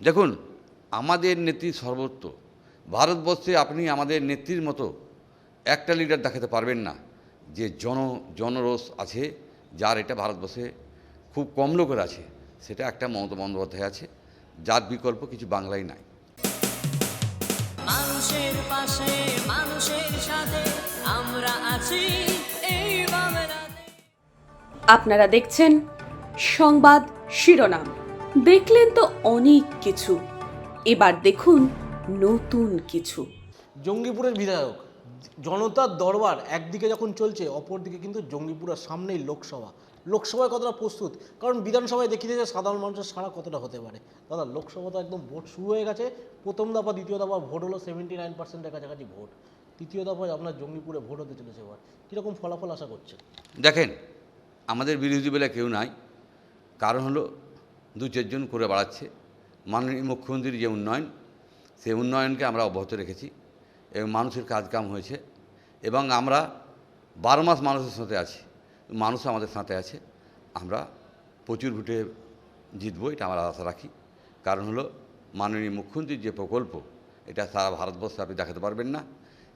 দেখুন আমাদের নেত্রী সর্বত্র ভারতবর্ষে আপনি আমাদের নেত্রীর মতো একটা লিডার দেখাতে পারবেন না। যে জন জনরোষ আছে যার এটা ভারতবর্ষে খুব কম লোকের আছে। সেটা একটা মমতা বন্দ্যোপাধ্যায় আছে যার বিকল্প কিছু বাংলায় নাই। মানুষের পাশে মানুষের সাথে আমরা আছি এই আপনারা দেখছেন সংবাদ শিরোনাম। দেখলেন তো অনেক কিছু। এবার দেখুন নতুন কিছু। জঙ্গিপুরের বিধায়ক জনতার দরবার একদিকে যখন চলছে অপরদিকে কিন্তু জঙ্গিপুরের সামনেই লোকসভা। লোকসভায় কতটা প্রস্তুত? কারণ বিধানসভায় দেখিয়ে যে সাধারণ মানুষের সারা কতটা হতে পারে। দাদা লোকসভা তো একদম ভোট শুরু হয়ে গেছে। প্রথম দফা দ্বিতীয় দফা ভোট হলো সেভেন্টি নাইন পার্সেন্টের কাছাকাছি ভোট। তৃতীয় দফায় আপনার জঙ্গিপুরে ভোট হতে চলেছে এবার। কীরকম ফলাফল আশা করছে দেখেন আমাদের বিরোধী বলে কেউ নাই। কারণ হলো দু চারজন করে বাড়াচ্ছে। মাননীয় মুখ্যমন্ত্রীর যে উন্নয়ন, সেই উন্নয়নকে আমরা অব্যাহত রেখেছি এবং মানুষের কাজকাম হয়েছে এবং আমরা বারো মাস মানুষের সাথে আছি মানুষ আমাদের সাথে আছে। আমরা প্রচুর ভোটে জিতবো, এটা আমরা আশা রাখি। কারণ হলো মাননীয় মুখ্যমন্ত্রীর যে প্রকল্প, এটা সারা ভারতবর্ষে আপনি দেখাতে পারবেন না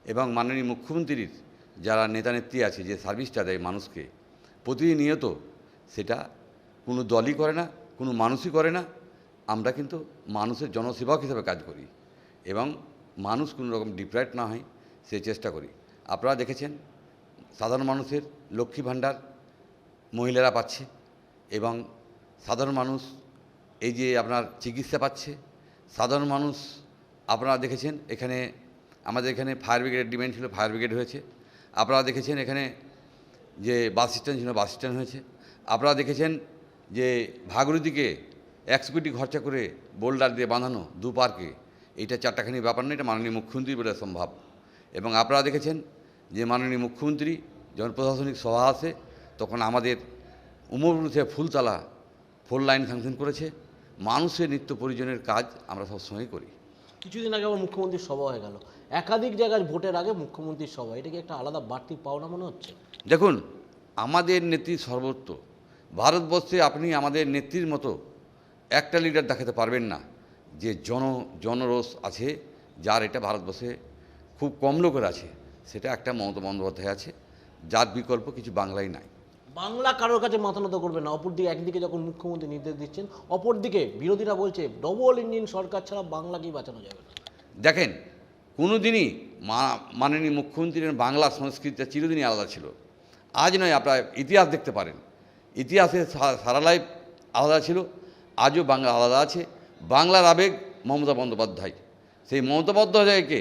এবং মাননীয় মুখ্যমন্ত্রীর যারা নেতা নেত্রী আছে, যে সার্ভিসটা দেয় মানুষকে, প্রতিনিয়ত সেটা কোনো দলই করে না। কোনো মানুষই করে না। আমরা কিন্তু মানুষের জনসেবক হিসেবে কাজ করি এবং মানুষ কোনো রকম ডিপ্রাইভ না হয়, সে চেষ্টা করি। আপনারা দেখেছেন, সাধারণ মানুষের লক্ষ্মী ভাণ্ডার মহিলারা পাচ্ছে এবং সাধারণ মানুষ এই যে আপনার চিকিৎসা পাচ্ছে, সাধারণ মানুষ আপনারা দেখেছেন এখানে, আমাদের এখানে ফায়ার ব্রিগেডের ডিমান্ড ছিল ফায়ার ব্রিগেড হয়েছে। আপনারা দেখেছেন এখানে যে বাস স্ট্যান্ড ছিল বাস স্ট্যান্ড হয়েছে। আপনারা দেখেছেন যে ভাগরতিকে একশো কোটি খরচা করে বোল্ডার দিয়ে বাঁধানো দু পার্কে এটা চারটাখানি ব্যাপার না এটা মাননীয় মুখ্যমন্ত্রী বলে সম্ভব। এবং আপনারা দেখেছেন যে মাননীয় মুখ্যমন্ত্রী যখন প্রশাসনিক সভা আসে তখন আমাদের উমরপুর থেকে ফুলতলা ফোর লাইন স্যাংশন করেছে। মানুষের নিত্য পরিজনের কাজ আমরা সবসময় করি। কিছুদিন আগে আবার মুখ্যমন্ত্রীর সভা হয়ে গেল। একাধিক জায়গায় ভোটের আগে মুখ্যমন্ত্রীর সভা এটা কি একটা আলাদা বাড়তি পাওনা মনে হচ্ছে? দেখুন আমাদের নেত্রী সর্বত্র ভারতবর্ষে আপনি আমাদের নেত্রীর মতো একটা লিডার দেখাতে পারবেন না যে জন জনরোষ আছে যার এটা ভারতবর্ষে খুব কম লোকের আছে সেটা একটা মমতা বন্দ্যোপাধ্যায় আছে যার বিকল্প কিছু বাংলায় নাই। বাংলা কারোর কাছে মাথা নত করবে না। অপরদিকে একদিকে যখন মুখ্যমন্ত্রী নির্দেশ দিচ্ছেন অপরদিকে বিরোধীরা বলছে ডবল ইঞ্জিন সরকার ছাড়া বাংলাকেই বাঁচানো যাবে না। দেখেন কোনো দিনই মা মাননীয় মুখ্যমন্ত্রীর বাংলা সংস্কৃতিটা চিরদিনই আলাদা ছিল। আজ নয় আপনারা ইতিহাস দেখতে পারেন। ইতিহাসে সারা লাইফ আলাদা ছিল, আজও বাংলা আলাদা আছে। বাংলার আবেগ মমতা বন্দ্যোপাধ্যায়। সেই মমতা বন্দ্যোপাধ্যায়কে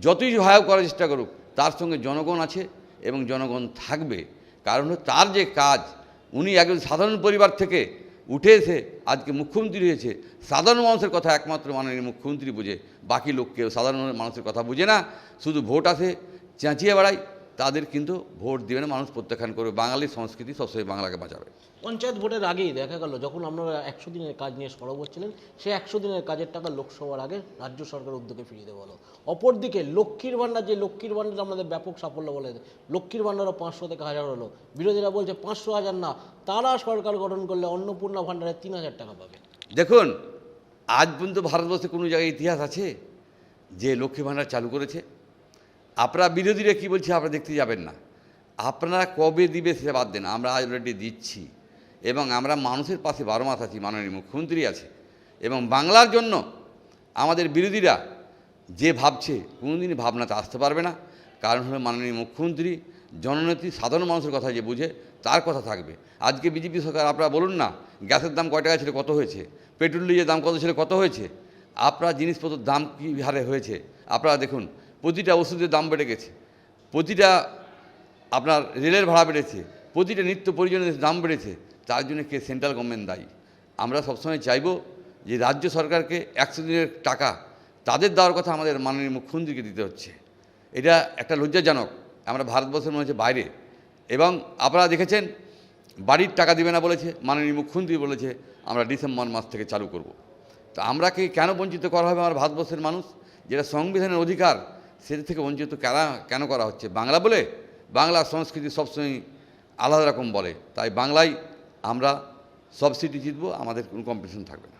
যতই সহায়ক করার চেষ্টা করুক, তার সঙ্গে জনগণ আছে এবং জনগণ থাকবে। কারণ তার যে কাজ, উনি একজন সাধারণ পরিবার থেকে উঠে এসে আজকে মুখ্যমন্ত্রী হয়েছে। সাধারণ মানুষের কথা একমাত্র মাননীয় মুখ্যমন্ত্রী বুঝে, বাকি লোক কেউ সাধারণ মানুষের কথা বুঝে না। শুধু ভোট আসে, চেঁচিয়ে বেড়ায়। তাদের কিন্তু ভোট দেবে না মানুষ প্রত্যাখ্যান করবে। বাঙালির সংস্কৃতি সবসময় বাংলাকে বাঁচাবে। পঞ্চায়েত ভোটের আগেই দেখা গেল যখন আপনারা একশো দিনের কাজ নিয়ে সরব হচ্ছিলেন সেই একশো দিনের কাজের টাকা লোকসভার আগে রাজ্য সরকার উদ্যোগে ফিরিয়ে দেওয়া হলো। অপরদিকে লক্ষ্মীর ভাণ্ডার যে লক্ষ্মীর ভাণ্ডার আমাদের ব্যাপক সাফল্য বলে লক্ষ্মীর ভাণ্ডারও পাঁচশো থেকে হাজার হলো। বিরোধীরা বলছে পাঁচশো হাজার না তারা সরকার গঠন করলে অন্নপূর্ণা ভাণ্ডারে তিন হাজার টাকা পাবে। দেখুন আজ পর্যন্ত ভারতবর্ষে কোনো জায়গায় ইতিহাস আছে যে লক্ষ্মী ভাণ্ডার চালু করেছে? আপনারা বিরোধীরা কী বলছে আপনারা দেখতে যাবেন না। আপনারা কবে দিবে সে বাদ দেন, আমরা অলরেডি দিচ্ছি। এবং আমরা মানুষের পাশে বারো মাস আছি, মাননীয় মুখ্যমন্ত্রী আছে। এবং বাংলার জন্য আমাদের বিরোধীরা যে ভাবছে কোনোদিনই ভাবনাতে আসতে পারবে না। কারণ হলো মাননীয় মুখ্যমন্ত্রী জননেত্রী সাধারণ মানুষের কথা যে বুঝে, তার কথা থাকবে। আজকে বিজেপি সরকার, আপনারা বলুন না, গ্যাসের দাম কয় টাকা ছিল, কত হয়েছে? পেট্রোল ডিজেলের দাম কত ছিল, কত হয়েছে? আপনার জিনিসপত্রের দাম কী হারে হয়েছে? আপনারা দেখুন প্রতিটা ওষুধের দাম বেড়ে গেছে, প্রতিটা আপনার রেলের ভাড়া বেড়েছে, প্রতিটা নিত্য প্রয়োজনীয় দাম বেড়েছে, তার জন্য কে সেন্ট্রাল গভর্নমেন্ট দায়ী। আমরা সবসময় চাইব যে রাজ্য সরকারকে একশো দিনের টাকা তাদের দেওয়ার কথা আমাদের মাননীয় মুখ্যমন্ত্রীকে দিতে হচ্ছে। এটা একটা লজ্জাজনক, আমরা ভারতবর্ষের মনে হচ্ছে বাইরে। এবং আপনারা দেখেছেন, বাড়ির টাকা দিবে না বলেছে, মাননীয় মুখ্যমন্ত্রী বলেছে, আমরা ডিসেম্বর মাস থেকে চালু করব। তো আমরা কি কেন বঞ্চিত করা হবে আমার ভারতবর্ষের মানুষ? যেটা সংবিধানের অধিকার সেটা থেকে বঞ্চিত কেন কেন করা হচ্ছে? বাংলা বলে? বাংলা সংস্কৃতি সবসময় আলাদা রকম বলে। তাই বাংলায় আমরা সব সিটি জিতবো আমাদের কোনো কম্পিটিশন থাকবে না।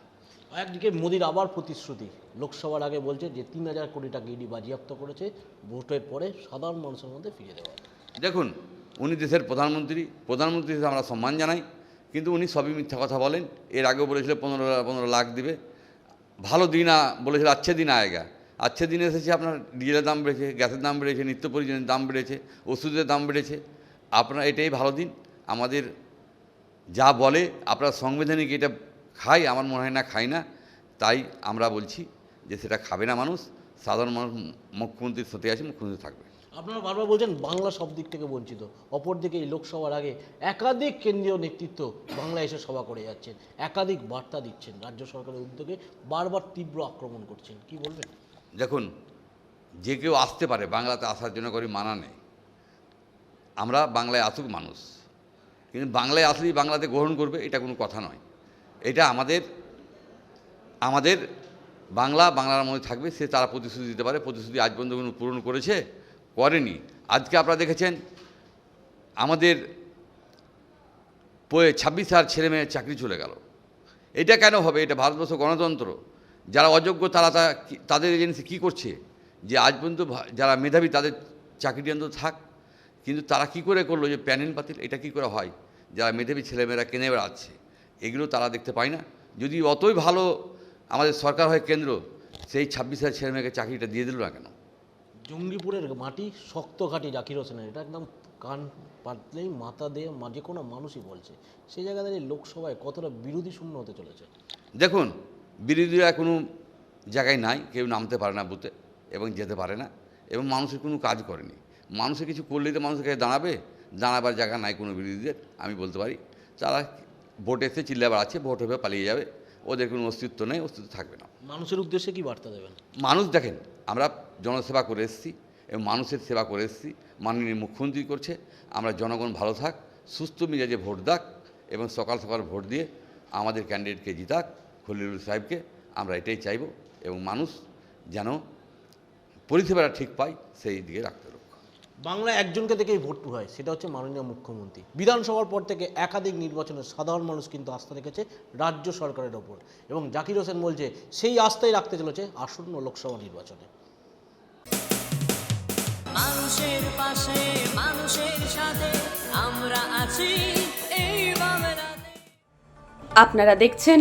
একদিকে মোদির আবার প্রতিশ্রুতি। লোকসভার আগে বলছে যে তিন হাজার কোটি টাকা ইডি বাজেয়াপ্ত করেছে ভোটের পরে সাধারণ মানুষের মধ্যে ফিরে দেওয়া দেখুন উনি দেশের প্রধানমন্ত্রী প্রধানমন্ত্রী হিসেবে আমরা সম্মান জানাই কিন্তু উনি সবই মিথ্যা কথা বলেন। এর আগেও বলেছিল পনেরো পনেরো লাখ দিবে। ভালো দিন বলেছিল আচ্ছে দিন আয়েগা। আচ্ছে দিন এসেছে আপনার ডিজেলের দাম বেড়েছে, গ্যাসের দাম বেড়েছে, নিত্য প্রয়োজনের দাম বেড়েছে, ওষুধের দাম বেড়েছে। আপনার এটাই ভালো দিন। আমাদের যা বলে আপনার সাংবিধানিক এটা খাই আমার মনে হয় না খাই না। তাই আমরা বলছি যে সেটা খাবে না মানুষ। সাধারণ মানুষ মুখ্যমন্ত্রীর সাথে আছে, মুখ্যমন্ত্রী থাকবে। আপনারা বারবার বলছেন বাংলা সব দিক থেকে বঞ্চিত। অপরদিকে এই লোকসভার আগে একাধিক কেন্দ্রীয় নেতৃত্ব বাংলা এসে সভা করে যাচ্ছেন। একাধিক বার্তা দিচ্ছেন। রাজ্য সরকারের উদ্যোগে বারবার তীব্র আক্রমণ করছেন। কি বলবেন? দেখুন, যে কেউ আসতে পারে, বাংলাতে আসার জন্য করি মানা নেই। আমরা বাংলায় আসুক মানুষ। কিন্তু বাংলায় আসলেই বাংলাতে গ্রহণ করবে, এটা কোনো কথা নয়। এটা আমাদের আমাদের বাংলা, বাংলার মধ্যে থাকবে, সে তারা প্রতিশ্রুতি দিতে পারে, প্রতিশ্রুতি আজ পর্যন্ত কোনো পূরণ করেছে, করেনি। আজকে আপনারা দেখেছেন, আমাদের ছাব্বিশ হাজার ছেলে মেয়ের চাকরি চলে গেল। এটা কেন হবে? এটা ভারতবর্ষ গণতন্ত্র। যারা অযোগ্য তারা তা তাদের এজেন্সি কী করছে? যে আজ পর্যন্ত যারা মেধাবী তাদের চাকরি অন্তত থাক। কিন্তু তারা কি করে করল যে প্যানেল বাতিল এটা কি করে হয়? যারা মেধাবী ছেলেমেয়েরা কেনে বেড়াচ্ছে এগুলো তারা দেখতে পায় না। যদি অতই ভালো আমাদের সরকার হয় কেন্দ্র সেই ছাব্বিশ হাজার ছেলেমেয়েকে চাকরিটা দিয়ে দিল না কেন? জঙ্গিপুরের মাটি শক্ত ঘাটি জাকির হোসেনের এটা একদম কান পাতলেই মাথা দিয়ে যে কোনো মানুষই বলছে। সেই জায়গা দাঁড়িয়ে লোকসভায় কতটা বিরোধী শূন্য হতে চলেছে? দেখুন বিরোধীরা কোনো জায়গায় নাই কেউ নামতে পারে না বুথে এবং যেতে পারে না এবং মানুষের কোনো কাজ করেনি। মানুষে কিছু করলেই তো মানুষের কাছে দাঁড়াবে দাঁড়াবার জায়গা নাই কোনো বিরোধীদের আমি বলতে পারি। তারা ভোট এসে চিল্লাবার আছে ভোট হবে পালিয়ে যাবে ওদের কোনো অস্তিত্ব নেই অস্তিত্ব থাকবে না। মানুষের উদ্দেশ্যে কি বার্তা দেবেন? মানুষ দেখেন আমরা জনসেবা করে এসেছি এবং মানুষের সেবা করে এসেছি মাননীয় মুখ্যমন্ত্রী করছে আমরা জনগণ ভালো থাক সুস্থ মিজাজে ভোট দাক এবং সকাল সকাল ভোট দিয়ে আমাদের ক্যান্ডিডেটকে জিতাক। খলিলুর সাহেবকে আমরা এটাই চাইব এবং মানুষ যেন পরিষেবাটা ঠিক পায় সেই দিকে রাখতে বাংলা একজনকে থেকেই ভোট হয় সেটা হচ্ছে মাননীয় মুখ্যমন্ত্রী। বিধানসভার পর থেকে একাধিক নির্বাচনে সাধারণ মানুষ কিন্তু আস্থা রেখেছে রাজ্য সরকারের ওপর। এবং জাকির হোসেন বলছে সেই আস্থাই রাখতে চলেছে আসন্ন লোকসভা নির্বাচনে। মানুষের পাশে মানুষের সাথে আমরা আছি আপনারা দেখছেন